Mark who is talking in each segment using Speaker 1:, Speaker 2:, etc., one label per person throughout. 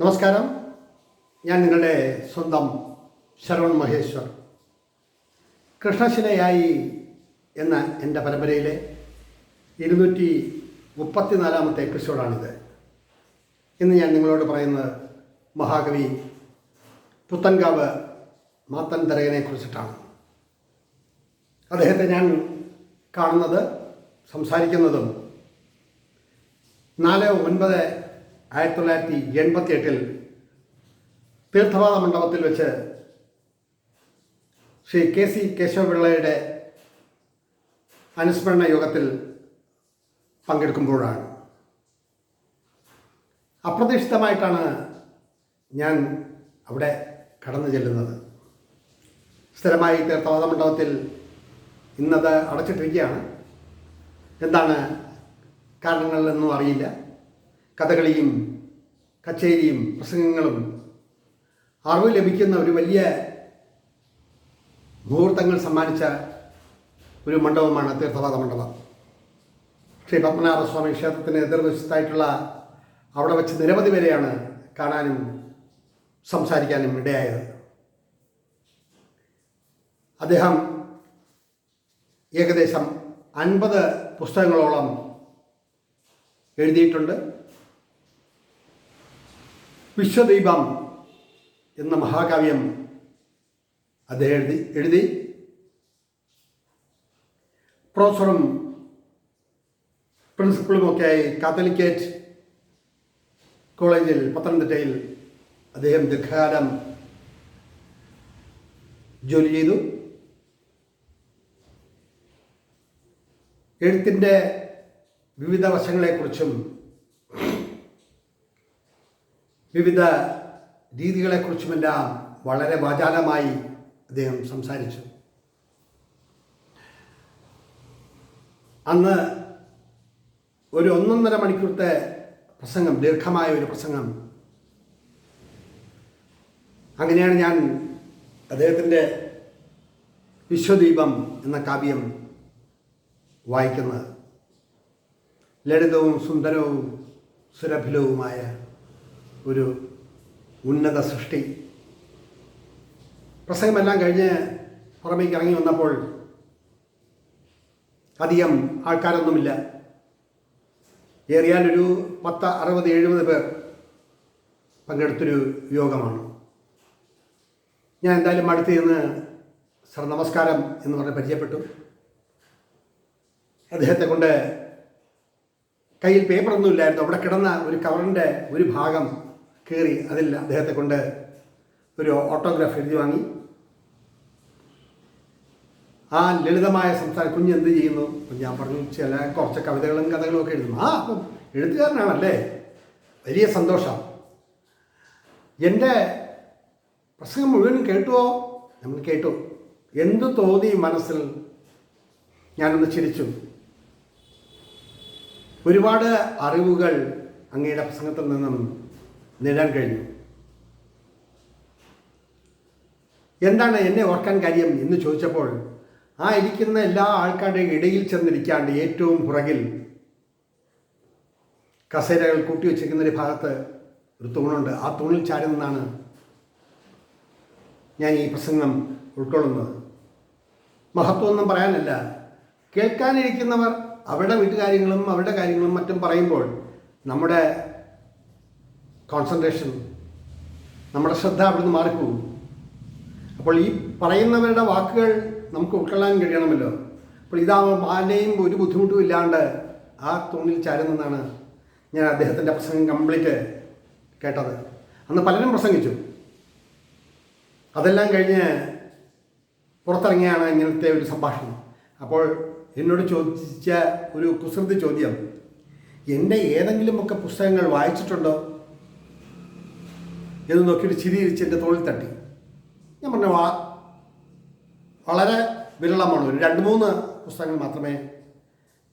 Speaker 1: നമസ്കാരം. ഞാൻ നിങ്ങളുടെ സ്വന്തം ശരവൺ മഹേശ്വർ. കൃഷ്ണശിലയായി എന്ന എന്റെ പരമ്പരയിലെ ഇരുന്നൂറ്റി മുപ്പത്തിനാലാമത്തെ എപ്പിസോഡാണിത്. ഇന്ന് ഞാൻ നിങ്ങളോട് പറയുന്നത് മഹാകവി പുത്തൻകാവ് മാത്തൻ തരകനെ കുറിച്ചിട്ടാണ്. അദ്ദേഹത്തെ ഞാൻ കാണുന്നത് സംസാരിക്കുന്നതും നാല് ഒൻപത് ആയിരത്തി തൊള്ളായിരത്തി എൺപത്തി എട്ടിൽ തീർത്ഥവാദ മണ്ഡപത്തിൽ വെച്ച് ശ്രീ കെ സി കേശവപിള്ളയുടെ അനുസ്മരണ യോഗത്തിൽ പങ്കെടുക്കുമ്പോഴാണ്. അപ്രതീക്ഷിതമായിട്ടാണ് ഞാൻ അവിടെ കടന്നു ചെല്ലുന്നത്. സ്ഥിരമായി തീർത്ഥവാദ മണ്ഡപത്തിൽ ഇന്നത് അടച്ചിട്ടിരിക്കുകയാണ്. എന്താണ് കാരണങ്ങളിലൊന്നും അറിയില്ല. കഥകളിയും കച്ചേരിയും പ്രസംഗങ്ങളും അറിവ് ലഭിക്കുന്ന ഒരു വലിയ മുഹൂർത്തങ്ങൾ സമ്മാനിച്ച ഒരു മണ്ഡപമാണ് തീർത്ഥവാദ മണ്ഡപം. ശ്രീ പത്മനാഭസ്വാമി ക്ഷേത്രത്തിന് എതിർവശത്തായിട്ടുള്ള അവിടെ വെച്ച് നിരവധി പേരെയാണ് കാണാനും സംസാരിക്കാനും ഇടയായത്. അദ്ദേഹം ഏകദേശം അൻപത് പുസ്തകങ്ങളോളം എഴുതിയിട്ടുണ്ട്. വിശ്വദീപം എന്ന മഹാകാവ്യം അദ്ദേഹം എഴുതി എഴുതി. പ്രൊഫസറും പ്രിൻസിപ്പളുമൊക്കെയായി കാത്തലിക്കേറ്റ് കോളേജിൽ പത്തനംതിട്ടയിൽ അദ്ദേഹം ദീർഘകാലം ജോലി ചെയ്തു. എഴുത്തിന്റെ വിവിധ വശങ്ങളെക്കുറിച്ചും വിവിധ രീതികളെക്കുറിച്ചുമെല്ലാം വളരെ വാചാലമായി അദ്ദേഹം സംസാരിച്ചു. അന്ന് ഒരു ഒന്നൊന്നര മണിക്കൂറത്തെ പ്രസംഗം ദീർഘമായ ഒരു പ്രസംഗം. അങ്ങനെയാണ് ഞാൻ അദ്ദേഹത്തിന്റെ വിശ്വദീപം എന്ന കാവ്യം വായിക്കുന്നത്. ലളിതവും സുന്ദരവും സുരഭിലവുമായ ഒരു ഉന്നത സൃഷ്ടി. പ്രസംഗമെല്ലാം കഴിഞ്ഞ് പുറമേക്ക് ഇറങ്ങി വന്നപ്പോൾ അധികം ആൾക്കാരൊന്നുമില്ല. ഏറിയാൽ ഒരു പത്ത് അറുപത് എഴുപത് പേർ പങ്കെടുത്തൊരു യോഗമാണ്. ഞാൻ എന്തായാലും അടുത്ത് നിന്ന് സർ നമസ്കാരം എന്ന് പറഞ്ഞ് പരിചയപ്പെട്ടു. അദ്ദേഹത്തെ കൊണ്ട് കയ്യിൽ പേപ്പറൊന്നുമില്ലായിരുന്നു. അവിടെ കിടന്ന ഒരു കവറിന്റെ ഒരു ഭാഗം കീറി അതിൽ അദ്ദേഹത്തെ കൊണ്ട് ഒരു ഓട്ടോഗ്രാഫ് എഴുതി വാങ്ങി. ആ ലളിതമായ സംസാരം കുഞ്ഞ് എന്ത് ചെയ്യുന്നു? ഞാൻ പറഞ്ഞു ചില കുറച്ച് കവിതകളും കഥകളും ഒക്കെ എഴുതുന്നു. ആ അപ്പം എഴുത്തുകാരനാണല്ലേ? വലിയ സന്തോഷം. എന്റെ പ്രസംഗം മുഴുവനും കേട്ടുവോ? നമ്മൾ കേട്ടു. എന്തു തോന്നി മനസ്സിൽ? ഞാനൊന്ന് ചിരിച്ചു. ഒരുപാട് അറിവുകൾ അങ്ങയുടെ പ്രസംഗത്തിൽ നിന്നും നേടാൻ കഴിഞ്ഞു എന്താണ് എന്നെ ഓർക്കാൻ കാര്യം എന്ന് ചോദിച്ചപ്പോൾ ആ ഇരിക്കുന്ന എല്ലാ ആൾക്കാരുടെയും ഇടയിൽ ചെന്നിരിക്കാണ്ട് ഏറ്റവും പുറകിൽ കസേരകൾ കൂട്ടി വച്ചിരിക്കുന്ന ഒരു ഭാഗത്ത് ഒരു തൂണുണ്ട്. ആ തൂണിൽ ചാരി നിന്നാണ് ഞാൻ ഈ പ്രസംഗം ഉൾക്കൊള്ളുന്നത്. മഹത്വമൊന്നും പറയാനല്ല. കേൾക്കാനിരിക്കുന്നവർ അവരുടെ വീട്ടുകാര്യങ്ങളും അവരുടെ കാര്യങ്ങളും മറ്റും പറയുമ്പോൾ നമ്മുടെ കോൺസെൻട്രേഷൻ നമ്മുടെ ശ്രദ്ധ അവിടുന്ന് മാറിപ്പോകും. അപ്പോൾ ഈ പറയുന്നവരുടെ വാക്കുകൾ നമുക്ക് ഉൾക്കൊള്ളാൻ കഴിയണമല്ലോ. അപ്പോൾ ഇതാ ആനയും ഒരു ബുദ്ധിമുട്ടും ഇല്ലാണ്ട് ആ തൂണിൽ ചാരുന്നെന്നാണ് ഞാൻ അദ്ദേഹത്തിന്റെ പ്രസംഗം കംപ്ലീറ്റ് കേട്ടത്. അന്ന് പലരും പ്രസംഗിച്ചു. അതെല്ലാം കഴിഞ്ഞ് പുറത്തിറങ്ങിയാണ് ഇങ്ങനത്തെ ഒരു സംഭാഷണം. അപ്പോൾ എന്നോട് ചോദിച്ച ഒരു കുസൃതി ചോദ്യം എന്റെ ഏതെങ്കിലുമൊക്കെ പുസ്തകങ്ങൾ വായിച്ചിട്ടുണ്ടോ? എന്ന് നോക്കിയിട്ട് ചിരിയിരിച്ച് എന്റെ തോളിൽ തട്ടി. ഞാൻ പറഞ്ഞു വാ. വളരെ വിരളമാണ്. ഒരു രണ്ട് മൂന്ന് പുസ്തകങ്ങൾ മാത്രമേ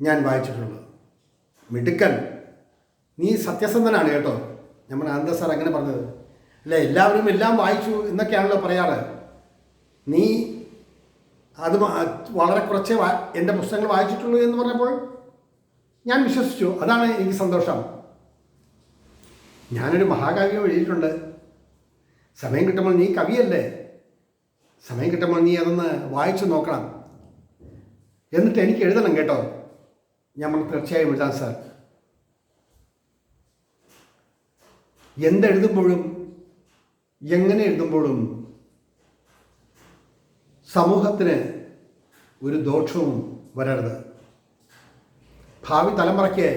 Speaker 1: ഞാൻ വായിച്ചിട്ടുള്ളൂ. മിടുക്കൻ. നീ സത്യസന്ധനാണ് കേട്ടോ. നമ്മൾ ആനന്ദ സാർ അങ്ങനെ പറഞ്ഞത്? അല്ല എല്ലാവരും എല്ലാം വായിച്ചു എന്നൊക്കെയാണല്ലോ പറയാറ്. നീ അത് വളരെ കുറച്ച് എന്റെ പുസ്തകങ്ങൾ വായിച്ചിട്ടുള്ളൂ എന്ന് പറഞ്ഞപ്പോൾ ഞാൻ വിശ്വസിച്ചു. അതാണ് എനിക്ക് സന്തോഷം. ഞാനൊരു മഹാകാവ്യം എഴുതിയിട്ടുണ്ട്. സമയം കിട്ടുമ്പോൾ നീ കവിയല്ലേ? സമയം കിട്ടുമ്പോൾ നീ അതൊന്ന് വായിച്ചു നോക്കണം. എന്നിട്ട് എനിക്ക് എഴുതണം കേട്ടോ. ഞാൻ തീർച്ചയായും എഴുതാം സാർ എന്തെഴുതുമ്പോഴും എങ്ങനെ എഴുതുമ്പോഴും സമൂഹത്തിന് ഒരു ദോഷവും വരരുത്. ഭാവി തലമുറയ്ക്ക്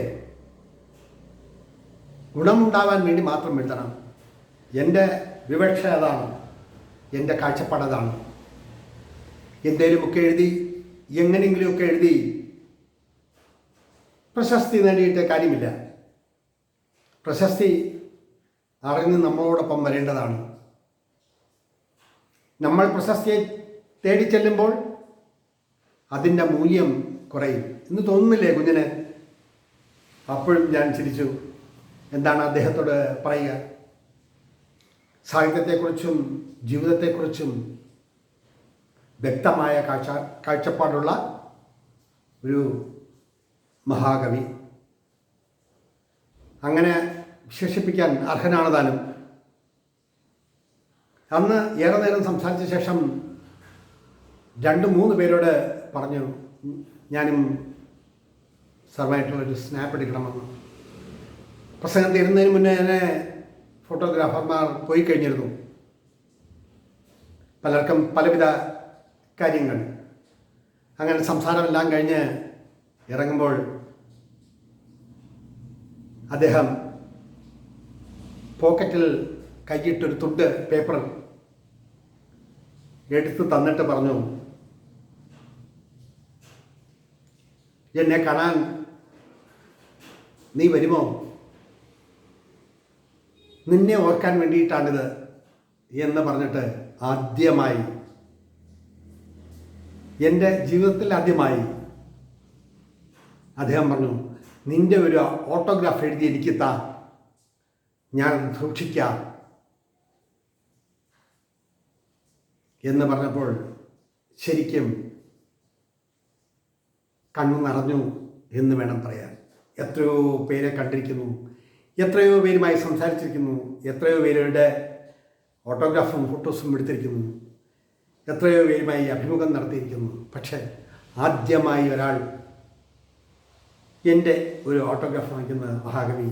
Speaker 1: ഗുണമുണ്ടാവാൻ വേണ്ടി മാത്രം എഴുതണം. എന്റെ വിവക്ഷ അതാണ് എന്റെ കാഴ്ചപ്പാട് അതാണ്. എന്തേലുമൊക്കെ എഴുതി എങ്ങനെയെങ്കിലുമൊക്കെ എഴുതി പ്രശസ്തി നേടിയിട്ട് കാര്യമില്ല. പ്രശസ്തി അറിഞ്ഞ് നമ്മളോടൊപ്പം വരേണ്ടതാണ്. നമ്മൾ പ്രശസ്തിയെ തേടി ചെല്ലുമ്പോൾ അതിന്റെ മൂല്യം കുറയും. എന്ന് തോന്നുന്നില്ലേ കുഞ്ഞിന്? അപ്പോഴും ഞാൻ ചിരിച്ചു. എന്താണ് അദ്ദേഹത്തോട് പറയുക? സാഹിത്യത്തെക്കുറിച്ചും ജീവിതത്തെക്കുറിച്ചും വ്യക്തമായ കാഴ്ച കാഴ്ചപ്പാടുള്ള ഒരു മഹാകവി. അങ്ങനെ വിശേഷിപ്പിക്കാൻ അർഹനാണ് താനും അന്ന് ഏറെ നേരം സംസാരിച്ച ശേഷം രണ്ട് മൂന്ന് പേരോട് പറഞ്ഞു ഞാനും സർവായിട്ടുള്ളൊരു സ്നാപ്പ് എടുക്കണമെന്ന്. പ്രസംഗം തീരുന്നതിന് മുന്നേ തന്നെ ഫോട്ടോഗ്രാഫർമാർ പോയി കഴിഞ്ഞിരുന്നു. പലർക്കും പലവിധ കാര്യങ്ങൾ. അങ്ങനെ സംസാരമെല്ലാം കഴിഞ്ഞ് ഇറങ്ങുമ്പോൾ അദ്ദേഹം പോക്കറ്റിൽ കൈയിട്ടൊരു തുണ്ട് പേപ്പർ എടുത്ത് തന്നിട്ട് പറഞ്ഞു എന്നെ കാണാൻ നീ വരുമോ? നിന്നെ ഓർക്കാൻ വേണ്ടിയിട്ടാണിത് എന്ന് പറഞ്ഞിട്ട് ആദ്യമായി എന്റെ ജീവിതത്തിൽ ആദ്യമായി അദ്ദേഹം പറഞ്ഞു നിന്റെ ഒരു ഓട്ടോഗ്രാഫ് എഴുതി എനിക്ക് താ ഞാൻ സൂക്ഷിക്കാം എന്ന് പറഞ്ഞപ്പോൾ ശരിക്കും കണ്ണു നിറഞ്ഞു എന്ന് വേണം പറയാൻ. എത്രയോ പേരെ കണ്ടിരിക്കുന്നു. എത്രയോ പേരുമായി സംസാരിച്ചിരിക്കുന്നു. എത്രയോ പേരുടെ ഓട്ടോഗ്രാഫും ഫോട്ടോസും എടുത്തിരിക്കുന്നു. എത്രയോ പേരുമായി അഭിമുഖം നടത്തിയിരിക്കുന്നു. പക്ഷേ ആദ്യമായി ഒരാൾ എന്റെ ഒരു ഓട്ടോഗ്രാഫ് വാങ്ങിക്കുന്ന മഹാകവി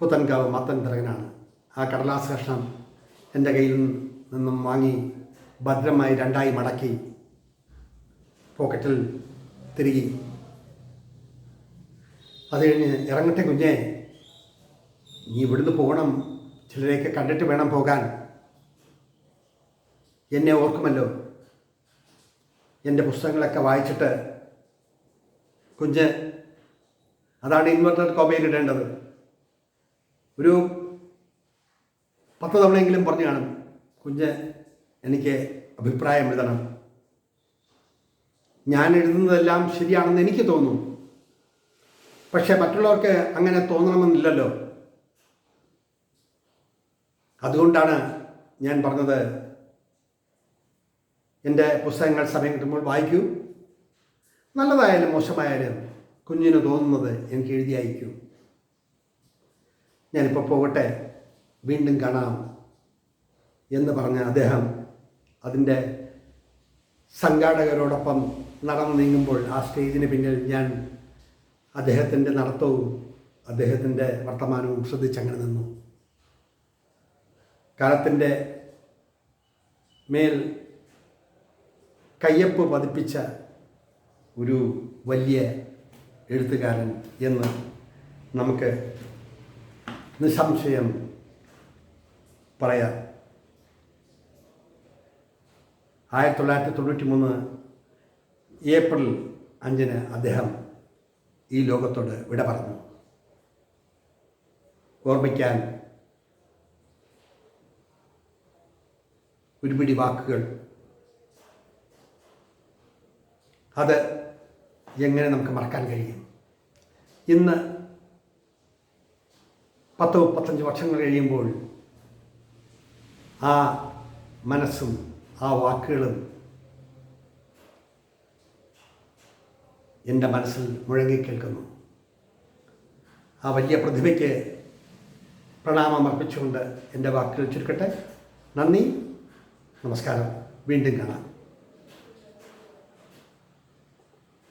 Speaker 1: പുത്തൻകാവ് മത്തൻ തിറകനാണ് ആ കടലാസ് കഷ്ണം എന്റെ കയ്യിൽ നിന്നും വാങ്ങി ഭദ്രമായി രണ്ടായി മടക്കി പോക്കറ്റിൽ തിരികെ അത് കഴിഞ്ഞ് ഇറങ്ങട്ടെ കുഞ്ഞേ. നീ ഇവിടുന്ന് പോകണം. ചിലരെയൊക്കെ കണ്ടിട്ട് വേണം പോകാൻ. എന്നെ ഓർക്കുമല്ലോ. എന്റെ പുസ്തകങ്ങളൊക്കെ വായിച്ചിട്ട്. കുഞ്ഞ് അതാണ് ഇൻവെർട്ടർ കോപ്പയിൽ ഇടേണ്ടത്. ഒരു പത്ത് തവണയെങ്കിലും പറഞ്ഞു കാണും. കുഞ്ഞ് എനിക്ക് അഭിപ്രായം എഴുതണം. ഞാൻ എഴുതുന്നതെല്ലാം ശരിയാണെന്ന് എനിക്ക് തോന്നുന്നു പക്ഷേ മറ്റുള്ളവർക്ക് അങ്ങനെ തോന്നണമെന്നില്ലല്ലോ. അതുകൊണ്ടാണ് ഞാൻ പറഞ്ഞത് എന്റെ പുസ്തകങ്ങൾ സമയം കിട്ടുമ്പോൾ വായിക്കൂ. നല്ലതായാലും മോശമായാലും കുഞ്ഞിന് തോന്നുന്നത് എനിക്ക് എഴുതി അയക്കൂ. ഞാനിപ്പോൾ പോകട്ടെ വീണ്ടും കാണാം എന്ന് പറഞ്ഞ അദ്ദേഹം അതിന്റെ സംഘാടകരോടൊപ്പം നടന്നു നീങ്ങുമ്പോൾ ആ സ്റ്റേജിന് പിന്നിൽ ഞാൻ അദ്ദേഹത്തിന്റെ നടത്തവും അദ്ദേഹത്തിന്റെ വർത്തമാനവും ശ്രദ്ധിച്ചങ്ങനെ നിന്നു. കാലത്തിന്റെ മേൽ കയ്യപ്പ് പതിപ്പിച്ച ഒരു വലിയ എഴുത്തുകാരൻ എന്ന് നമുക്ക് നിസ്സംശയം പറയാം. ആയിരത്തി തൊള്ളായിരത്തി തൊണ്ണൂറ്റി മൂന്ന് ഏപ്രിൽ അഞ്ചിന് അദ്ദേഹം ഈ ലോകത്തോട് വിട പറഞ്ഞു. ഓർമ്മിക്കാൻ ഒരു പിടി വാക്കുകൾ. അത് എങ്ങനെ നമുക്ക് മറക്കാൻ കഴിയും? ഇന്ന് പത്ത് മുപ്പത്തഞ്ച് വർഷങ്ങൾ കഴിയുമ്പോൾ ആ മനസ്സും ആ വാക്കുകളും എന്റെ മനസ്സിൽ മുഴങ്ങിക്കേൾക്കുന്നു. ആ വലിയ പ്രതിഭയ്ക്ക് പ്രണാമം അർപ്പിച്ചുകൊണ്ട് എന്റെ വാക്കുകൾ ചുരുക്കട്ടെ. നന്ദി. നമസ്കാരം. വീണ്ടും കാണാം.